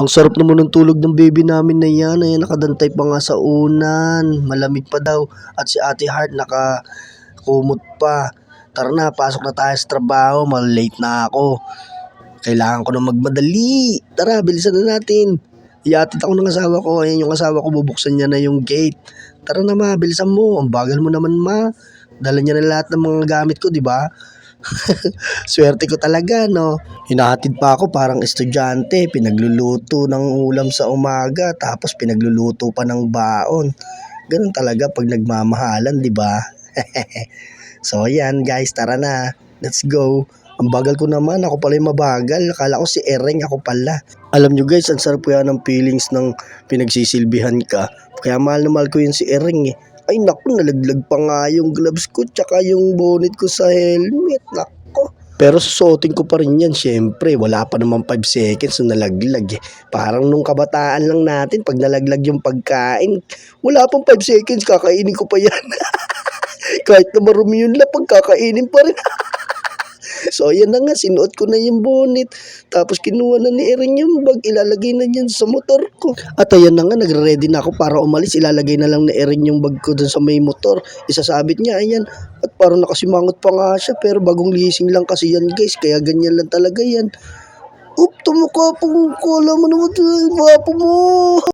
Ang sarap naman ng tulog ng baby namin na yan. Ayan, nakadantay pa nga sa unan. Malamig pa daw. At si Ate Heart nakakumot pa. Tara na, pasok na tayo sa trabaho. Mal-late na ako. Kailangan ko na magmadali. Tara, bilisan na natin. Iatid ako ng asawa ko. Ayan yung asawa ko, bubuksan niya na yung gate. Tara na ma, bilisan mo. Ang bagal mo naman ma. Dala niya na lahat ng mga gamit ko, di ba? Swerte ko talaga, no? Hinahatid pa ako parang estudyante, pinagluluto ng ulam sa umaga, tapos pinagluluto pa ng baon. Ganun talaga pag nagmamahalan, di ba? so, yan guys, tara na. Let's go. Ang bagal ko naman, ako pala yung mabagal. Akala ko si Ereng, ako pala. Alam nyo guys, ang sarap kaya ng feelings ng pinagsisilbihan ka. Kaya mahal na mahal ko yun si Ereng eh. Ay naku, nalaglag pa nga yung gloves ko tsaka yung bonnet ko sa helmet. Naku. Pero susuotin ko pa rin yan, syempre. Wala pa naman 5 seconds na nalaglag eh. Parang nung kabataan lang natin, pag nalaglag yung pagkain, wala pang 5 seconds, kakainin ko pa yan. Kahit na marumi yun lang, pagkakainin pa rin. So, ayan na nga, sinuot ko na yung bonnet. Tapos, kinuha na ni Erin yung bag, ilalagay na niyan sa motor ko. At ayan na nga, nagre-ready na ako para umalis. Ilalagay na lang ni Erin yung bag ko dun sa may motor. Isasabit niya, ayan. At parang nakasimangot pa nga siya, pero bagong leasing lang kasi yan, guys. Kaya ganyan lang talaga yan. Oop, tumukha po ko. Alam mo naman, wapo mo.